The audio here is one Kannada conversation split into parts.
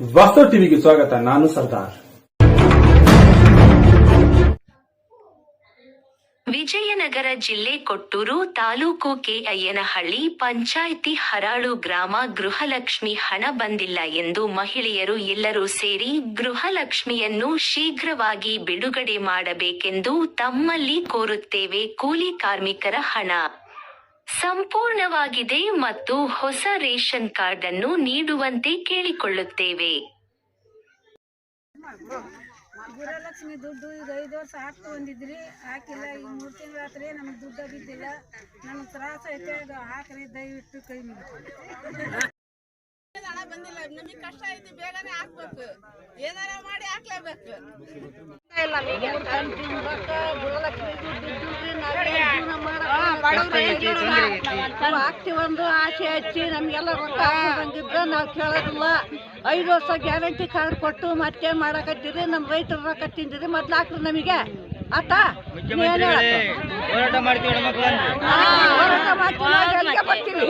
ವಾಸ್ತವ ಟಿವಿಗೆ ಸ್ವಾಗತ, ನಾನು ಸರ್ದಾರ್. ವಿಜಯನಗರ ಜಿಲ್ಲೆ ಕೊಟ್ಟೂರು ತಾಲೂಕು ಕೆಅಯ್ಯನಹಳ್ಳಿ ಪಂಚಾಯಿತಿ ಹರಾಳು ಗ್ರಾಮ ಗೃಹಲಕ್ಷ್ಮಿ ಹಣ ಬಂದಿಲ್ಲ ಎಂದು ಮಹಿಳೆಯರು ಎಲ್ಲರೂ ಸೇರಿ ಗೃಹಲಕ್ಷ್ಮಿಯನ್ನು ಶೀಘ್ರವಾಗಿ ಬಿಡುಗಡೆ ಮಾಡಬೇಕೆಂದು ತಮ್ಮಲ್ಲಿ ಕೋರುತ್ತೇವೆ ಕೂಲಿ ಕಾರ್ಮಿಕರ ಹಣ. ಸಂಪೂರ್ಣವಾಗಿದೆ ಮತ್ತು ಹೊಸ ರೇಷನ್ ಕಾರ್ಡ್ ಅನ್ನು ನೀಡುವಂತೆ ಕೇಳಿಕೊಳ್ಳುತ್ತೇವೆ. ಗೃಹಲಕ್ಷ್ಮಿ ದುಡ್ಡು ಈಗ ಐದು ವರ್ಷ ಹಾಕ್ತು ಬಂದಿದ್ರಿ. ಹಾಕಿಲ್ಲ ಈಗ ಮೂರು ತಿಂಗಳ ಆತ್ರಿ ನಮಗೆ ದುಡ್ಡು ಬಿದ್ದಿಲ್ಲ. ನಮಗೆ ತ್ರಾಸ ಐತೆ ಅದು ಹಾಕ್ರಿ ದಯವಿಟ್ಟು ಕೈ ಹಣ ಬಂದಿಲ್ಲ ನಮಗೆ ಕಷ್ಟ ಐತಿ ಬೇಗನೆ ಹಾಕ್ಬೇಕು ಏನಾರ ಮಾಡಿ ಹಾಕ್ಲೇಬೇಕು ಆಗ್ತೀವೊಂದು ಆಸೆ ಹಚ್ಚಿ ನಮಗೆಲ್ಲ ರೊಕ್ಕ ಹಾಕೋದಂಗಿದ್ರೆ ನಾವು ಕೇಳೋದಿಲ್ಲ. ಐದು ವರ್ಷ ಗ್ಯಾರಂಟಿ ಕಾರ್ಡ್ ಕೊಟ್ಟು ಮತ್ತೆ ಮಾಡಕತ್ತೀರಿ ನಮ್ಮ ರೈತರ ರೊಕ್ಕ ತಿಂದಿರಿ ಮೊದ್ಲು ಹಾಕ್ರಿ ನಮಗೆ. ಆತ? ಮಾಡ್ತೀವಿ ಹೋರಾಟ ಮಾಡ್ತೀವಿ ನಾವು ಎಲ್ಲಿಗೆ ಬರ್ತೀವಿ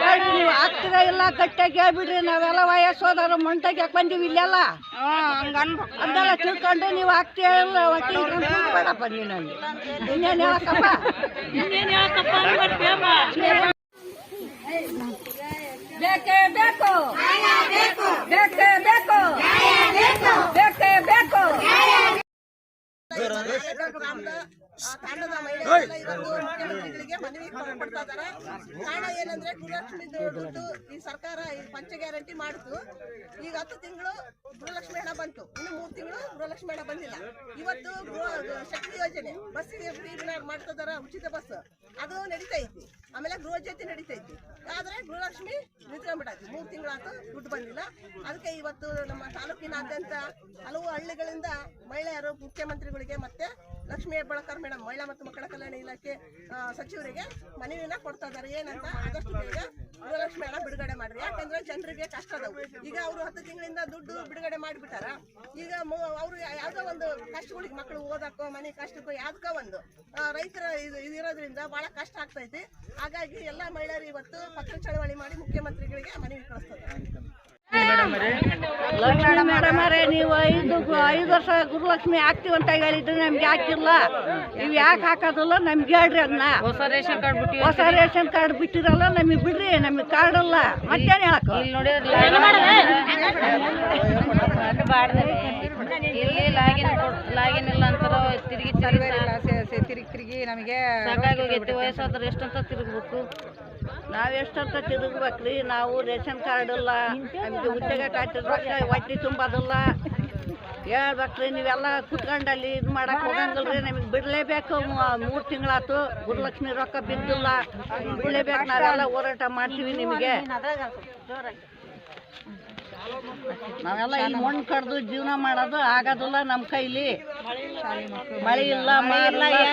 ಬೇಡ್ರಿ ನೀವು ಆಗ್ತೀರಾ ಇಲ್ಲ ಗಟ್ಟಿಯಾಗಿ ಹೇಳ್ಬಿಡ್ರಿ ನಾವೆಲ್ಲ ವಯಸ್ಸೋದವ್ರು ಮಂಟಾಗಿ ಬಂದೀವಿ ಇಲ್ಲೆಲ್ಲ? ಅದೆಲ್ಲ ತಿಳ್ಕೊಂಡು ನೀವು ಆಗ್ತೀಯಲ್ಲ ಒಟ್ಟಿ ಬೇಡಪ್ಪ ನೀನು ನನಗೆ ಇನ್ನೇನು ಹೇಳಕ್ಕಪ್ಪ? ಇನ್ನೇನು ಹೇಳಕ್ಕಪ್ಪ ಬೇಕೇ ಬೇಕು. ಬೇಕೇ. ಬೇಕು ಬೇಕೇ ಬೇಕು. ತಾಂಡದ ಮಹಿಳೆಯರೆಲ್ಲ ಇವತ್ತು ಮುಖ್ಯಮಂತ್ರಿಗಳಿಗೆ ಮನವಿ ಕೊಡ್ತಾ ಇದಾರೆ ಕಾರಣ ಏನಂದ್ರೆ ಗೃಹಲಕ್ಷ್ಮಿ ದುಡ್ಡು ಈ ಸರ್ಕಾರ ಈ ಪಂಚ ಗ್ಯಾರಂಟಿ ಮಾಡಿತು. ಈಗ ಹತ್ತು ತಿಂಗಳು ಗೃಹಲಕ್ಷ್ಮಿ ಹಣ ಬಂತು. ಇನ್ನು ಮೂರು ತಿಂಗಳು ಗೃಹಲಕ್ಷ್ಮಿ ಹಣ ಬಂದಿಲ್ಲ. ಇವತ್ತು ಗೃಹ ಶಕ್ತಿ ಯೋಜನೆ ಬಸ್ಸಿಗೆ ಫ್ರೀ ಮಾಡ್ತಾ ಇದಾರೆ ಉಚಿತ ಬಸ್. ಅದು ನಡೀತಾ ಐತಿ ಆಮೇಲೆ ಗೃಹ ಜ್ಯೋತಿ ನಡೀತೈತಿ ಆದ್ರೆ ಗೃಹಲಕ್ಷ್ಮಿ ನಿಂತ್ಕೊಂಡ್ಬಿಟ್ಟೈತಿ ಮೂರು ತಿಂಗಳಾತು ದುಡ್ಡು ಬಂದಿಲ್ಲ. ಅದಕ್ಕೆ ಇವತ್ತು ನಮ್ಮ ತಾಲೂಕಿನಾದ್ಯಂತ ಹಲವು ಹಳ್ಳಿಗಳಿಂದ ಮಹಿಳೆಯರು, ಮುಖ್ಯಮಂತ್ರಿಗಳಿಗೆ ಮತ್ತೆ ಲಕ್ಷ್ಮೀ ಹೆಬ್ಬಾಳ್ಕರ್ ಮೇಡಮ್ ಮಹಿಳಾ ಮತ್ತು ಮಕ್ಕಳ ಕಲ್ಯಾಣ ಇಲಾಖೆ ಸಚಿವರಿಗೆ ಮನವಿನ ಕೊಡ್ತಾ ಇದ್ದಾರೆ. ಏನಂತ ಆದಷ್ಟು ಬೇಗ ಗೃಹಲಕ್ಷ್ಮಿ ಎಲ್ಲ ಬಿಡುಗಡೆ ಮಾಡ್ರಿ. ಯಾಕಂದ್ರೆ ಜನರಿಗೆ ಕಷ್ಟ ಅದಾವು. ಈಗ ಅವರು ಹತ್ತು ತಿಂಗಳಿಂದ ದುಡ್ಡು ಬಿಡುಗಡೆ ಮಾಡಿಬಿಟ್ಟಾರ. ಈಗ ಅವರು ಯಾವ್ದೋ ಒಂದು ಕಷ್ಟಗಳಿಗೆ ಮಕ್ಕಳು ಓದಕ್ಕೋ, ಮನೆ ಕಷ್ಟಕ್ಕೋ ಯಾವ್ದಕ್ಕೋ ಒಂದು ರೈತರ ಇದು ಇದಿರೋದ್ರಿಂದ ಬಹಳ ಕಷ್ಟ ಆಗ್ತೈತಿ. ಹಾಗಾಗಿ ಎಲ್ಲ ಮಹಿಳೆಯರು ಇವತ್ತು ಪತ್ರ ಚಳವಳಿ ಮಾಡಿ ಮುಖ್ಯಮಂತ್ರಿಗಳಿಗೆ ಮನವಿ ಕಳಿಸ್ತಾರೆ. ಲಕ್ಷ್ಮಿ ಮೇಡಮ್ ಅವರೇ? ನೀವು ಐದು ಐದು ವರ್ಷ ಗುರುಲಕ್ಷ್ಮಿ ಹಾಕ್ತೀವಂತ ಹೇಳಿದ್ರೆ ನಮ್ಗೆ ಹಾಕಿಲ್ಲ ನೀವು ಯಾಕೆ ಹಾಕೋದಿಲ್ಲ? ನಮ್ಗೆ ಹೇಳ್ರಿ ಅದನ್ನ. ಹೊಸ ರೇಷನ್ ಕಾರ್ಡ್ ಬಿಟ್ಟು ಹೊಸ ರೇಷನ್ ಕಾರ್ಡ್ ಬಿಟ್ಟಿರಲ್ಲ ನಮಗೆ ಬಿಡ್ರಿ ನಮಗೆ ಕಾರ್ಡ್ ಅಲ್ಲ. ಮತ್ತೇನು ಹೇಳಕ್ಕ ಇಲ್ಲಿ ಲಾಗಿನ್ ಲಾಗಿನ್ ಇಲ್ಲ ಅಂತಾರೋ ತಿರುಗಿ ತಿರುಗಿ ತಿರುಗಿ ನಮಗೆ ವಯಸ್ಸಾದ್ರೆ ಎಷ್ಟಂತ ತಿರುಗ್ಬೇಕು? ನಾವ್ ಎಷ್ಟಂತ ತಿರುಗ್ಬೇಕ್ರಿ ನಾವು ರೇಷನ್ ಕಾರ್ಡ್ ಇಲ್ಲ, ನಮಗೆ ಉದ್ಯೋಗ ರೊಕ್ಕ ಹೊಟ್ಟಿ ತುಂಬೋದಿಲ್ಲ. ಹೇಳ್ಬೇಕ್ರಿ, ನೀವೆಲ್ಲ ಕುತ್ಕೊಂಡಲ್ಲಿ ಇದು ಮಾಡಕ್ ಹೋಗಂಗಿಲ್ರಿ, ನಮಗೆ ಬಿಡಲೇಬೇಕು. ಮೂರು ತಿಂಗಳಾತು ಗುರುಲಕ್ಷ್ಮಿ ರೊಕ್ಕ ಬಿದ್ದಿಲ್ಲ. ಬಿಡಲೇಬೇಕು, ನಾವೆಲ್ಲ ಹೋರಾಟ ಮಾಡ್ತೀವಿ ನಿಮಗೆ. ನಾವೆಲ್ಲ ಇಲ್ಲಿ ಮಣ್ಣು ಕಡ್ದು ಜೀವನ ಮಾಡೋದು ಆಗೋದಿಲ್ಲ ನಮ್ಮ ಕೈಲಿ. ಮಳೆ ಇಲ್ಲ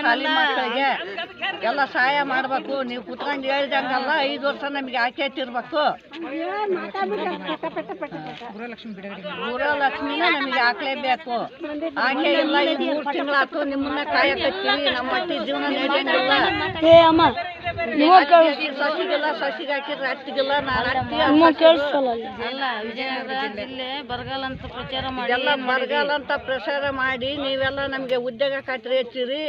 ಶಾಲಿ ಮಕ್ಕಳಿಗೆ. ಎಲ್ಲ ಸಹಾಯ ಮಾಡಬೇಕು. ನೀವು ಕುತ್ಕೊಂಡು ಹೇಳ್ದಂಗಲ್ಲ ಐದು ವರ್ಷ ನಮಗೆ ಹಾಕೈತಿರ್ಬೇಕು ಗೃಹಲಕ್ಷ್ಮಿನ ನಮಗೆ ಹಾಕ್ಲೇಬೇಕು ಆಕೆ ಇಲ್ಲ ಈಗ ಮೂರು ತಿಂಗಳಾತು ನಿಮ್ಮನ್ನ ಕಾಯಕತ್ತೀವಿ. ನಮ್ಮ ಮಟ್ಟಿ ಜೀವನ ನಡೆಯಂಗಿಲ್ಲ. ಸಸಿಗೆಲ್ಲ ಸಸಿಗೆ ಹಾಕಿದ್ರೆ ಹತ್ತಿಗೆಲ್ಲ ನಾನು ಅಲ್ಲ ವಿಜಯನಗರ ಜಿಲ್ಲೆ ಬರಗಾಲ ಅಂತ ಪ್ರಚಾರ ಮಾಡಿ ಎಲ್ಲ ಬರಗಾಲ ಅಂತ ಪ್ರಸಾರ ಮಾಡಿ ನೀವೆಲ್ಲ ನಮಗೆ ಉದ್ಯೋಗ ಖಾತ್ರಿ ಹೆಚ್ಚಿರಿ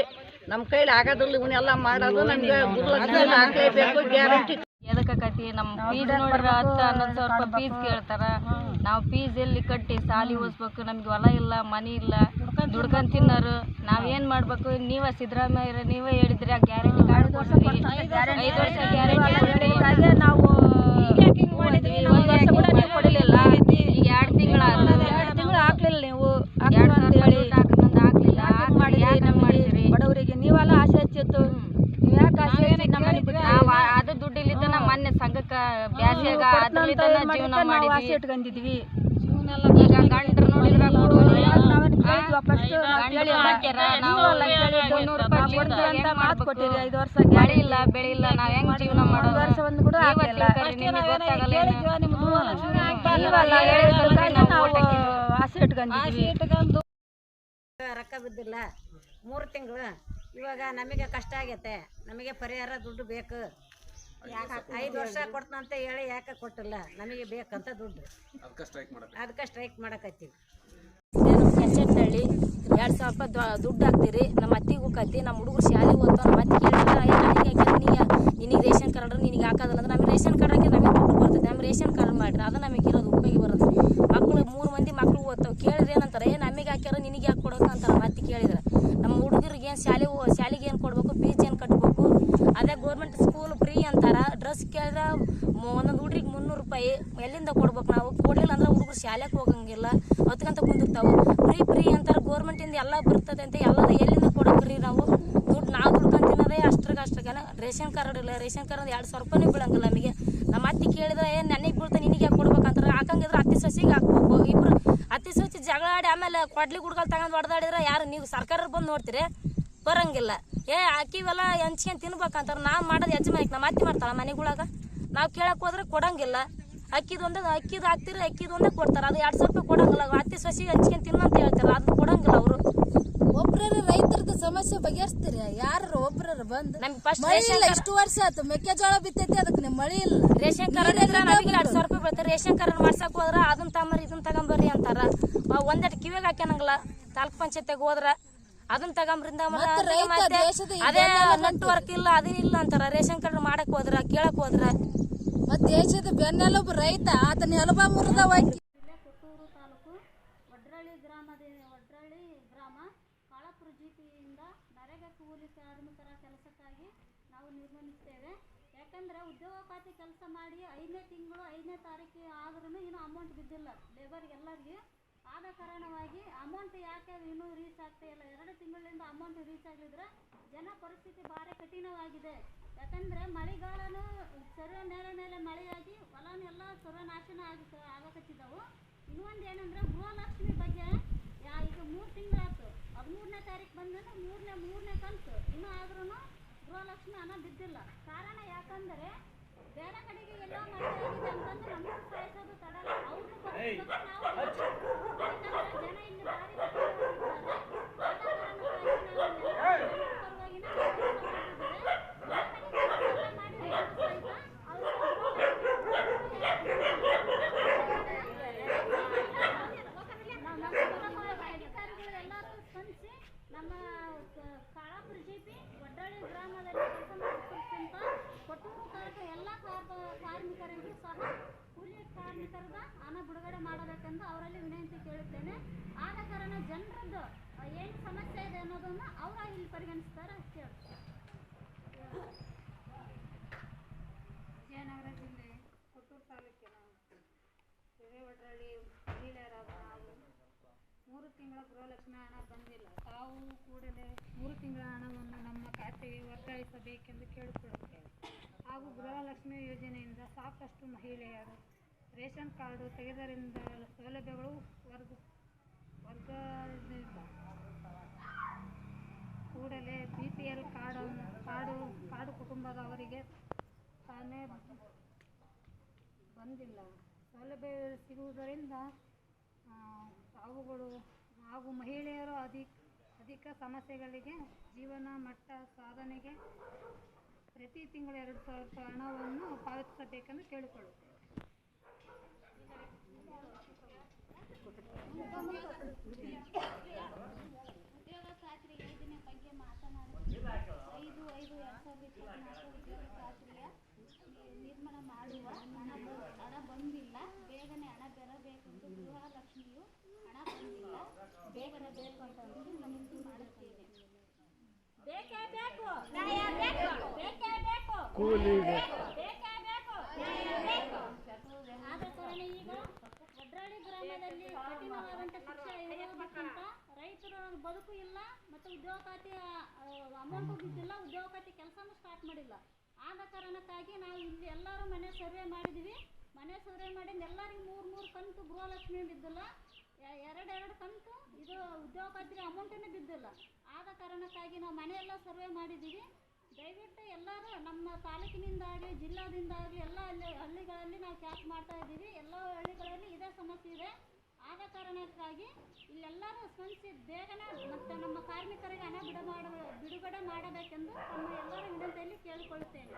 ನಮ್ಮ ಕೈಲಿ ಆಗೋದಿಲ್ಲ ಇವನ್ನೆಲ್ಲ ಮಾಡೋದು ನಮ್ಗೆ ಗುರುಲಕ್ಷ್ಮಿ ಹಾಕ್ಲೇಬೇಕು ಗ್ಯಾರಂಟಿ ಎದಕ್ಕಾಕತಿ ನಮ್ಮ ಫೀಸ್ ನೋಡ್ರ ಹತ್ತು ಹನ್ನೊಂದು ಸಾವಿರ ರೂಪಾಯಿ ಫೀಸ್ ಕೇಳ್ತಾರ ನಾವು ಫೀಸ್ ಎಲ್ಲಿ ಕಟ್ಟಿ ಸಾಲಿ ಓದಿಸ್ಬೇಕು ನಮ್ಗೆ ಹೊಲ ಇಲ್ಲ ಮನಿ ಇಲ್ಲ ದುಡ್ಕೊಂಡ್ ತಿನ್ನೋರು. ನಾವೇನ್ ಮಾಡ್ಬೇಕು? ನೀವ ಸಿದ್ದರಾಮಯ್ಯ ನೀವೇ ಹೇಳಿದ್ರಿ ಆ ಗ್ಯಾರಂಟಿ ಕಾರ್ಡ್ ಕೊಡ್ರಿ. ಐದು ವರ್ಷ ಗ್ಯಾರಂಟಿ ಕೊಡ್ರಿ. ನಾವು ಕೊಡಲಿಲ್ಲ. ಈಗ ಎರಡು ತಿಂಗಳ ಎರಡು ತಿಂಗಳು ಹಾಕ್ಲಿಲ್ಲ ನೀವು. ಹಾಕ್ಲಿಲ್ಲ. ಮಾಡಿದ್ರಿ ಬಡವರಿಗೆ? ನೀವೆಲ್ಲ ಆಸೆ ಹಚ್ಚಿತ್ತು. ನೀವು ಯಾಕೆ ಆಸೆ ನಾವು ಅದು ದುಡ್ಡು ಇಲ್ಲಿದ್ದ ನಮ್ಮ ಮೊನ್ನೆ ಸಂಘಕ್ಕೆ ಬ್ಯಾಸ್ಯಾಗ ಅದ್ರಲ್ಲಿದ್ದ ಜೀವನ ಮಾಡಿ ಇಟ್ಕೊಂಡಿದ್ವಿ ಈಗ ಐದು ವರ್ಷ ಇಲ್ಲ ಬೆಳೆ ಇಲ್ಲ ನಾವ್ ಹೆಂಗ್ ಜೀವನ ಮಾಡೋದು? ವರ್ಷ ಒಂದು ಕೂಡ ಇಟ್ಕೊಂಡಿದ್ವಿ ರೊಕ್ಕ ಬಿದ್ದಿಲ್ಲ. ಮೂರು ತಿಂಗಳು. ಇವಾಗ ನಮಗೆ ಕಷ್ಟ ಆಗೈತೆ. ನಮಗೆ ಪರಿಹಾರ ದುಡ್ಡು ಬೇಕು. ಯಾಕೆ ಐದು ವರ್ಷ ಕೊಡ್ತಂತ ಹೇಳಿ ಯಾಕೆ ಕೊಟ್ಟಿಲ್ಲ? ನಮಗೆ ಬೇಕಂತ ದುಡ್ಡು. ಅದಕ್ಕೆ ಸ್ಟ್ರೈಕ್ ಮಾಡಕ್ಕೆ ಅದಕ್ಕೆ ಸ್ಟ್ರೈಕ್ ಮಾಡಕತ್ತೀವಿ ಕೆಂಚಟ್ನಳ್ಳಿ ಎರಡು ಸಾವಿರ ರೂಪಾಯಿ ದುಡ್ಡು ಹಾಕ್ತೀರಿ. ನಮ್ಮ ಅತ್ತಿಗೆ ಕತ್ತಿ ನಮ್ಮ ಹುಡುಗರು ಶಾಲೆಗೆ ಹೋಗ್ತಾವ ನಮ್ಮ ಅತ್ತಿ ಕೇಳಿದ್ರೆ ಏ ಯಾಕೆ ನೀ ನಿನಗೆ ರೇಷನ್ ಕಾರ್ಡ್ ನಿನಗೆ ಹಾಕೋದಿಲ್ಲ ಅಂದ್ರೆ ನಮಗೆ ರೇಷನ್ ಕಾರ್ಡ್ ಹಾಕಿ ನಮಗೆ ದುಡ್ಡು ಬರ್ತೈತೆ. ನಮ್ಮ ರೇಷನ್ ಕಾರ್ಡ್ ಮಾಡಿರಿ. ಅದು ನಮಗೆ ಇರೋದು ಉಪಯೋಗ ಬರುತ್ತೆ. ಮಕ್ಕಳು ಮೂರು ಮಂದಿ ಮಕ್ಕಳು ಓದ್ತಾವೆ. ಕೇಳಿದ್ರೆ ಏನಂತಾರೆ, ಏ, ನಮಗೆ ಹಾಕ್ಯಾರ ನಿನಗೆ ಯಾಕೆ ಕೊಡೋಕೆ ಅಂತಾರೆ ಮತ್ತೆ ಕೇಳಿದ್ರೆ. ನಮ್ಮ ಹುಡುಗರಿಗೆ ಏನು ಶಾಲೆ ಶಾಲೆಗೆ ಏನು ಕೊಡಬೇಕು? ಫೀಸ್ ಏನು ಕಟ್ಟಬೇಕು ಅದೇ ಗೌರ್ಮೆಂಟ್ ಸ್ಕೂಲ್ ಫ್ರೀ ಅಂತಾರೆ. ಡ್ರೆಸ್ ಕೇಳಿದ್ರೆ ಒಂದೊಂದು ಹುಡುಗ್ರಿಗೆ ಮುನ್ನೂರು ರೂಪಾಯಿ ಎಲ್ಲಿಂದ ಕೊಡ್ಬೇಕು ನಾವು? ಕೊಡಲಿಲ್ಲ ಅಂದ್ರೆ ಹುಡುಗರು ಶಾಲೆಗೆ ಕುಂದಿರ್ತಾವೆ ಫ್ರೀ ಫ್ರೀ ಅಂತಾರೆ. ಗೌರ್ಮೆಂಟಿಂದ ಎಲ್ಲ ಬರ್ತದೆ ಅಂತ ಎಲ್ಲ ಎಲ್ಲಿಂದ ಕೊಡೋಕ್ರಿ ನಾವು? ದುಡ್ಡು ನಾವು ದುಡ್ಕೊಂಡು ತಿನ್ನೋದೇ ಅಷ್ಟ್ರಾಗ ಅಷ್ಟ್ರಾಗ. ರೇಷನ್ ಕಾರ್ಡ್ ಇಲ್ಲ ರೇಷನ್ ಕಾರ್ಡ್ ಎರಡು ಸಾವಿರ ರೂಪಾಯಿ ಬೀಳಂಗಿಲ್ಲ ನಮಗೆ. ನಮ್ಮ ಅತ್ತಿ ಕೇಳಿದ್ರೆ ಏನು ನನಗೆ ಬೀಳ್ತಾ, ನಿನಗೆ ಯಾಕೆ ಕೊಡ್ಬೇಕಂತಾರೆ? ಹಾಕಂಗಿದ್ರೆ ಅತ್ತಿ ಸಸಿಗೆ ಹಾಕ್ಬೇಕು. ಇಬ್ರು ಅತ್ತಿ ಸಸಿ ಜಗಳ ಆಡಿ ಆಮೇಲೆ ಕೊಡ್ಲಿ ಗುಡ್ಗಳು ತಗೊಂಡು ಹೊಡೆದಾಡಿದ್ರೆ ಯಾರು ನೀವು ಸರ್ಕಾರ ಬಂದು ನೋಡ್ತೀರಿ? ಬರಂಗಿಲ್ಲ. ಏ ಅಕ್ಕಿವೆಲ್ಲ ಹಂಚ್ಕೊಂಡು ತಿನ್ಬೇಕಂತಾರೆ. ನಾವು ಮಾಡೋದು ಯಜಮಾನಿಗೆ ನಮ್ಮ ಅತ್ತಿ ಮಾಡ್ತಾಳೆ ಮನೆಗಳಾಗ? ನಾವು ಕೇಳಕ್ಕೆ ಹೋದ್ರೆ ಕೊಡಂಗಿಲ್ಲ. ಅಕ್ಕಿದೊಂದ ಅಕ್ಕಿದು ಹಾಕ್ತಿರಿ ಅಕ್ಕಿದೊಂದೇ ಕೊಡ್ತಾರೆ. ಅದು ಎರಡು ಸಾವಿರ ರೂಪಾಯಿ ಕೊಡಂಗಿಲ್ಲ. ಅತ್ತಿ ಸೊಸಿ ಹಂಚ್ಕೊಂಡು ತಿನ್ನಂತ ಹೇಳ್ತಾರೆ ಅದು ಕೊಡಂಗಿಲ್ಲ ಅವರು. ಒಬ್ರ ರೈತರದ್ದು ಸಮಸ್ಯೆ ಬಗೆಹರಿಸ್ತೀರಿ? ಯಾರು ಒಬ್ರ ಬಂದು ನಮ್ಗೆ ಫಸ್ಟ್ ರೇಷನ್ ಇಲ್ಲ ಇಷ್ಟು ವರ್ಷ ಆಯ್ತು ಮೆಕ್ಕೆಜೋಳ ಬಿತ್ತೈತಿ ಅದಕ್ಕೆ ನಿಮ್ ಮಳಿ ಇಲ್ಲ. ರೇಷನ್ ಕಾರ್ಡ್ ಇದ್ರೆ ನಮಗೆ ಎರಡು ಸಾವಿರ ರೂಪಾಯಿ ಬೀಳ್ತಾರೆ ರೇಷನ್ ಕಾರ್ಡ್ ಮಾಡ್ಸಕ್ ಹೋದ್ರ ಅದನ್ನ ತಗೊಂಬರ್ರಿ ಇದನ್ನ ತಗೊಂಬರ್ರಿ ಅಂತಾರ. ಒಂದೆರಡು ಕಿವಿಗೆ ಹಾಕ್ಯಾನಂಗಿಲ್ಲ. ತಾಲೂಕ್ ಪಂಚಾಯತ್ಗೆ ಹೋದ್ರ ಅದನ್ನ ತಗೊಂಬ್ರಿಂದ ಅದೇ ನೆಟ್ವರ್ಕ್ ಇಲ್ಲ ಅದೇ ಇಲ್ಲ ಅಂತಾರ. ರೇಷನ್ ಕಾರ್ಡ್ ಮಾಡಕ್ ಹೋದ್ರ ಕೇಳಕ್ ಹೋದ್ರ. ದೇಶದ ಬೆನ್ನೆಲುಬು ರೈತ, ಆತನ ಎಲುಬ ಮುರಿದ ಹೋಗಿ ಕೊಟ್ಟೂರು ತಾಲೂಕು ವಡ್ರಳ್ಳಿ ಗ್ರಾಮದ, ವಡ್ರಳ್ಳಿ ಗ್ರಾಮ ಕಾಳಪುರ ಜಿಪಿಯಿಂದ ನರೇಗಾ ಕೂಲಿ ಕಾರ್ಮಿಕರ ಕೆಲಸಕ್ಕಾಗಿ ನಾವು ನಿರ್ಗಮಿಸ್ತೇವೆ ಯಾಕಂದರೆ ಉದ್ಯೋಗ ಖಾತೆ ಕೆಲಸ ಮಾಡಿ ಐದನೇ ತಿಂಗಳು, ಐದನೇ ತಾರೀಕು ಆದ್ರೂ ಇನ್ನೂ ಅಮೌಂಟ್ ಬಿದ್ದಿಲ್ಲ. ಲೇಬರ್ಗೆ ಎಲ್ಲರಿಗೆ ಆದ ಕಾರಣವಾಗಿ ಅಮೌಂಟ್ ಯಾಕೆ ಇನ್ನೂ ರೀಚ್ ಆಗ್ತಾ ಇಲ್ಲ. ಎರಡು ತಿಂಗಳಿಂದ ಅಮೌಂಟ್ ರೀಚ್ ಆಗಲಿದ್ರೆ ಜನ ಪರಿಸ್ಥಿತಿ ಭಾರಿ ಕಠಿಣವಾಗಿದೆ. ಯಾಕಂದರೆ ಮಳೆಗಾಲನೂ ಸರ್ವ ಮೇಲೆ ಮೇಲೆ ಮಳೆಯಾಗಿ ಹೊಲನೂ ಎಲ್ಲ ಸರ್ವನಾಶನ ಆಗಿ ಆಗಕತ್ತಿದ್ದವು ಇನ್ನೊಂದು ಏನಂದ್ರೆ ಗೃಹಲಕ್ಷ್ಮಿ ಬಗ್ಗೆ ಯಾ ಈಗ ಮೂರು ತಿಂಗಳಾಯ್ತು. ಹದಿಮೂರನೇ ತಾರೀಕು ಬಂದ್ರೆ ಮೂರನೇ ಮೂರನೇ ಕಂತು. ಇನ್ನೂ ಆದ್ರೂ ಗೃಹಲಕ್ಷ್ಮಿ ಹಣ ಬಿದ್ದಿಲ್ಲ. ಕಾರಣ ಯಾಕಂದರೆ ಬೇರೆ ಕಡೆಗೆ ಎಲ್ಲ ಮಳೆ ಆಗಿದೆ ಅಂತಂದ್ರೆ ಸಾಯಿಸೋದು ತಡಲ್ಲ ಅವ್ರನ್ನೂ ಬರ್ಸ್ಬೇಕು, ನಾವು ಬರ್ಸ್ಬೇಕು. ಯಾಕಂದ್ರೆ ಜನ ಇಲ್ಲಿ ಭಾರಿ ಕಷ್ಟಪಟ್ಟಿದ್ದಾರೆ. ಆದ ಕಾರಣಕ್ಕಾಗಿ ನಾವು ಎಲ್ಲ ಜನರ ಪರವಾಗಿನೇ ನಾವು ಕೆಲಸ ಮಾಡ್ತಿದ್ದೇವೆ. ಬೇರೆ ಕಡೆಗೆ ಕೆಲಸ ಮಾಡಿ ರೈತರು ಸಹಿತ ಅವ್ರು ಅಧಿಕಾರಿಗಳು ಎಲ್ಲರೂ ಸ್ಪಂದಿಸಿ ನಮ್ಮ ಕ- ಕಾಳಾಪುರ ಜಿಪಿ ಒಡ್ಡಳ್ಳಿ ಗ್ರಾಮದಲ್ಲಿ ಕೆಲಸ ಮಾಡುತ್ತಿರ್ತಕ್ಕಂಥ ಕೊಟ್ಟೂರು ತಾಲೂಕು ಎಲ್ಲ ಕಾರ್ಮ- ಕಾರ್ಮಿಕರಿಗೂ ಸಹ ಕೂಲಿ ಕಾರ್ಮಿಕರದ ಹಣ ಬಿಡುಗಡೆ ಮಾಡಬೇಕೆಂದು ಅವರಲ್ಲಿ ವಿನಂತಿ ಕೇಳುತ್ತೇನೆ. ಆದ ಕಾರಣ ಜನರದ್ದು ಏನು ಸಮಸ್ಯೆ ಇದೆ ಅನ್ನೋದನ್ನು ಅವರ ಇಲ್ಲಿ ಪರಿಗಣಿಸ್ತಾರೆ ಕೇಳ್ತಾರೆ ವಿಜಯನಗರ ಜಿಲ್ಲೆ ಕೊಟ್ಟೂರು ತಾಲೂಕಿನ ಹಿರೇವಡ್ರಳ್ಳಿ ಮಹಿಳೆಯರಾದ ನಾವು ಮೂರು ತಿಂಗಳ ಗೃಹಲಕ್ಷ್ಮಿ ಹಣ ಬಂದಿಲ್ಲ. ತಾವು ಕೂಡಲೇ ಮೂರು ತಿಂಗಳ ಹಣವನ್ನು ನಮ್ಮ ಖಾತೆಗೆ ವರ್ಗಾಯಿಸಬೇಕೆಂದು ಕೇಳಿಕೊಳ್ಳುತ್ತೇವೆ ಹಾಗೂ ಗೃಹಲಕ್ಷ್ಮಿ ಯೋಜನೆಯಿಂದ ಸಾಕಷ್ಟು ಮಹಿಳೆಯರು ರೇಷನ್ ಕಾರ್ಡು ತೆಗೆದರಿಂದ ಸೌಲಭ್ಯಗಳು ವರ್ಗ, ವರ್ಗದಿಂದ. ಕೂಡಲೇ ಬಿ ಪಿ ಎಲ್ ಕಾರ್ಡನ್ನು, ಕಾರ್ಡು ಕಾರ್ಡು ಕುಟುಂಬದವರಿಗೆ ತಾನೇ ಬಂದಿಲ್ಲ. ಸೌಲಭ್ಯ ಸಿಗುವುದರಿಂದ ಅವುಗಳು ಹಾಗೂ ಮಹಿಳೆಯರು ಅಧಿಕ ಅಧಿಕ ಸಮಸ್ಯೆಗಳಿಗೆ ಜೀವನ ಮಟ್ಟ ಸಾಧನೆಗೆ ಪ್ರತಿ ತಿಂಗಳು ಎರಡು ಸಾವಿರ ಹಣವನ್ನು ಪಾವತಿಸಬೇಕೆಂದು ಕೇಳಿಕೊಳ್ಳುತ್ತೇವೆ. ಉದ್ಯೋಗ ಖಾತ್ರಿ ಯೋಜನೆ ಬಗ್ಗೆ ಮಾತನಾಡುತ್ತಿಲ್ಲ ಐದು ಐದು ಎರಡು ಸಾವಿರದ ಉದ್ಯೋಗ ಖಾತ್ರಿಯ ನಿರ್ಮಾಣ ಮಾಡುವ ಹಣ ಹಣ ಬಂದಿಲ್ಲ ಬೇಗನೆ ಹಣ ಬರಬೇಕೆಂದು ಹಣ ಬಂದಿಲ್ಲ ಬೇಗನೆ ಬೇಕು ಅಂತ ವಿನಂತಿ ಬೇಕು ನ್ಯಾಯ ಬೇಕು ಆದ ಕಾರಣ ಈಗ ಭದ್ರಾಳಿ ಗ್ರಾಮದಲ್ಲಿ ಕಠಿಣವಾದಂಥ ಶಿಕ್ಷೆ ಇರೋದಕ್ಕಿಂತ ರೈತರ ಬದುಕು ಇಲ್ಲ ಮತ್ತು ಉದ್ಯೋಗ ಖಾತೆ ಅಮೌಂಟು ಬಿದ್ದಿಲ್ಲ ಉದ್ಯೋಗ ಖಾತೆ ಕೆಲಸನೂ ಸ್ಟಾರ್ಟ್ ಮಾಡಿಲ್ಲ. ಆದ ಕಾರಣಕ್ಕಾಗಿ ನಾವು ಇಲ್ಲಿ ಎಲ್ಲರೂ ಮನೆ ಸರ್ವೆ ಮಾಡಿದ್ವಿ. ಮನೆ ಸರ್ವೆ ಮಾಡಿ ಎಲ್ಲರಿಗೂ ಮೂರು ಮೂರು ಕಂತು ಗೃಹಲಕ್ಷ್ಮಿ ಬಿದ್ದಿಲ್ಲ. ಎರಡೆರಡು ಎರಡು ಎರಡು ಕಂತು ಇದು ಉದ್ಯೋಗ ಖಾತ್ರಿ ಅಮೌಂಟನ್ನು ಬಿದ್ದಿಲ್ಲ. ಆದ ಕಾರಣಕ್ಕಾಗಿ ನಾವು ಮನೆಯೆಲ್ಲ ಸರ್ವೆ ಮಾಡಿದ್ದೀವಿ ದಯವಿಟ್ಟು ಎಲ್ಲರೂ ನಮ್ಮ ತಾಲೂಕಿನಿಂದಾಗಲಿ, ಜಿಲ್ಲಾದಿಂದಾಗಲಿ, ಎಲ್ಲ ಹಳ್ಳಿ, ಹಳ್ಳಿಗಳಲ್ಲಿ ನಾವು ಕ್ಯಾಪ್ ಮಾಡ್ತಾ ಇದ್ದೀವಿ ಎಲ್ಲ ಹಳ್ಳಿಗಳಲ್ಲಿ ಇದೇ ಸಮಸ್ಯೆ ಇದೆ. ಆದ ಕಾರಣಕ್ಕಾಗಿ ಇಲ್ಲೆಲ್ಲರೂ ಸ್ಪಂದಿಸಿ ಬೇಗನೆ ಮತ್ತು ನಮ್ಮ ಕಾರ್ಮಿಕರಿಗೆ ಹಣ ಬಿಡ ಮಾಡ ಬಿಡುಗಡೆ ಮಾಡಬೇಕೆಂದು ತಮ್ಮ ಎಲ್ಲರ ವಿನಂತಿಯಲ್ಲಿ ಕೇಳಿಕೊಳ್ಳುತ್ತೇನೆ.